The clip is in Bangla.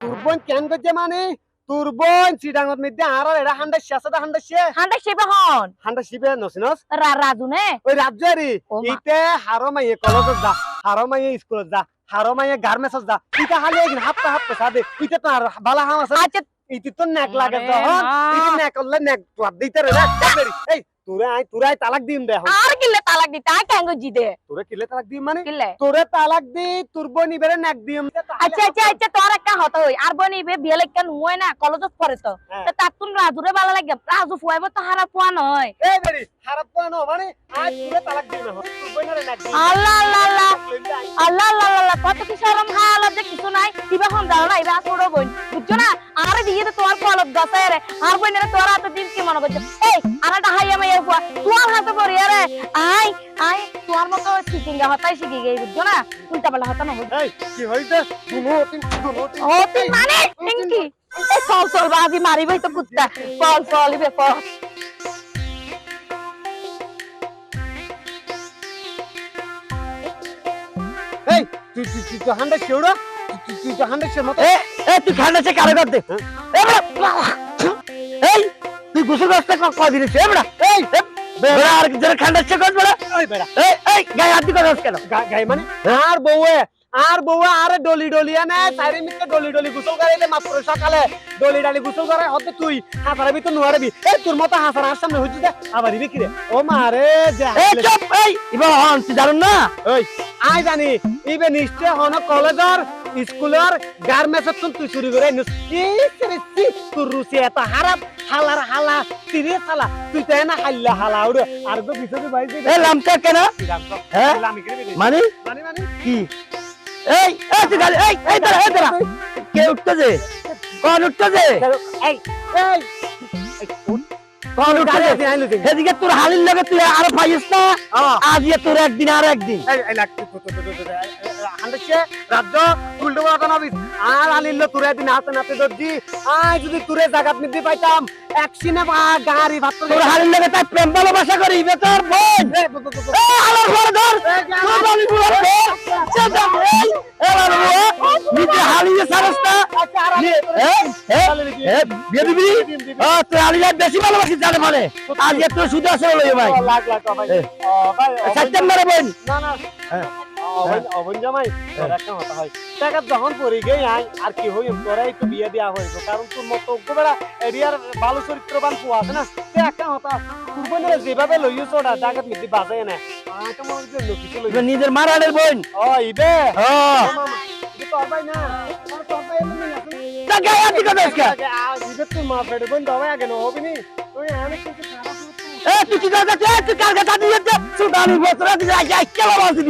তোর বোন কেন করছে মানে? তোর বোন চিডাঙ্গত মধ্যে আর এটা হান্ডা শেষে হান্ডা শে হান্ডা শিবে হন। হান্ডা শিবে নসিনস রা রাজু নে? ওই রাজ্যারি ইতে হারো মাইয়ে কলেজত যা হারো মাইয়ে স্কুলত যা হারো মাইয়ে গার্মেন্টসত যা ইটা হালে একদিন হাপ্তা হাপ্তা সাদে ইতে তো আর বালা হাম আছে। আচ্ছা। ইতি তো নেক লাগে যখন মা। ইতি নেক করলে নেক ক্লাব দিতে রে। এই তোরে আই তোরে আই তালাক দিম দে আর কিলে তালাক দি? তা কেন জি দে তোরে কিলে তালাক দিম মানে? তোরে তালাক দি তোর বোন ইবেরে নেক দিম। আচ্ছা আচ্ছা আচ্ছা তোর একটা হত হই। আর বনি বে বিয়ে লাগকে নুয় না? কলেজত পড়ে তো। তার তুন রাজুরে ভালো লাগে। রাজু ফুয়াইব তো হারা ফুয়া নয় এই বেরি খারাপ পানো মানে? আজ তোরে তালাক দিম তোর নেক দিম। আল্লাহ আল্লাহ আল্লাহ। আল্লাহ আল্লাহ কত কি শরম হাল যে কিছু নাই। কিবা হন দাও না ইবা ছোট গসায় রে আর বোনের তোর হাতে দিন কি মনে করছে এই আনাটা হাইয়া মাইয়া ফুয়া তোর হাতে পড়ি রে আই আই তোর মতো শিখিঙ্গা হতাই শিখি গেই বুঝছ না? উল্টা পাল্টা হতা না হই এই কি হইছে? দুনো তিন দুনো তিন ও মানে? পিঙ্কি এই চল চল বাজি মারিবই তো কুত্তা। চল চল ইবে চল এই তুই তুই তুই হান্ডা শেউড়া তুই তুই তো হান্ডা মতো এ তুই খান্ডা সে কারে করতে এ বড়া এই তুই গোসল করতে কদিন এ বড়া এই বেড়া। আর যারা খান্ডা কর বড়া। ওই বেড়া। এই এই গায়ে হাত দিকে কেন? গা- মানে? আর বউয়ে আর বউয়ে আর ডলি ডলি আনে চারি মিনিটে ডলি ডলি গোসল করাইলে মাত্র সকালে ডলি ডালি গোসল করাই হতে তুই হাসারা ভিতর নুয়ারবি এই তোর মতো হাসারা আর সামনে হচ্ছে যে আবার ইবে কিরে ও মারে যে এই চুপ এই ইবা হন জানুন না? ওই আই জানি ইবে নিশ্চয় হন কলেজর স্কুলের গার্মেন্টস তুই চুরি করে তোর রুচি এত হারাপ হালার হালা তিরে হালা তুই তো না হাল্লা হালা ওরে আর তো বিছাতে বাইরে এ লামটা কেন হ্যাঁ? মানে মানে মানে কি এই এই তুই গালি এই এই দাঁড়া এই দাঁড়া কে উঠতেছে কোন উঠতেছে এই এই কোন উঠতেছে এদিকে তোর হালির লগে তুই আরও পাইস না আজ ইয়ে তোর একদিন আর একদিন এই লাগ রাজ্য উল্টো বড় নবি আর আলিল্লো তুরে দিন হাতে নাতে দর্জি আই যদি তুরে জাগাত নিতে পাইতাম এক সিনে গাড়ি ভাত তোর হালির লগে তাই প্রেম ভালোবাসা করি বে বোন। আলোর ঘরে ধর। তোর বালি বুড়া ধর চেতা এই এ বাবা নিজে হালিয়ে সারস্তা বিয়ে দিবি? ও তুই হালিয়ে বেশি ভালোবাসি জানে মানে। আজকে তোর শুধু লইও ভাই। সেপ্টেম্বরে বোন না না। অবন অবন জামাই তোর একটা কথা হয় টাকা যখন পড়ে গে আই আর কি হই তোরা একটু বিয়ে দেওয়া হইব কারণ তোর মতো গোবেড়া এরিয়ার ভালো চরিত্রবান আছে না তে একটা কথা কুরবানিরা যেভাবে না। নিজের মারানের বোন ও ইবে ও তোর ভাই না তোর তোর ভাই এমনি আছে তা গায়ে হাত দিকে দেখ ইবে তোর মা পেটে বোন দবাই আগে না হবি নি? তুই অনেক কিছু খারাপ এ তুই কি দাদা তুই কার কাছে দিয়ে সুদানি বসরা দিকে আই কেলা বলছিস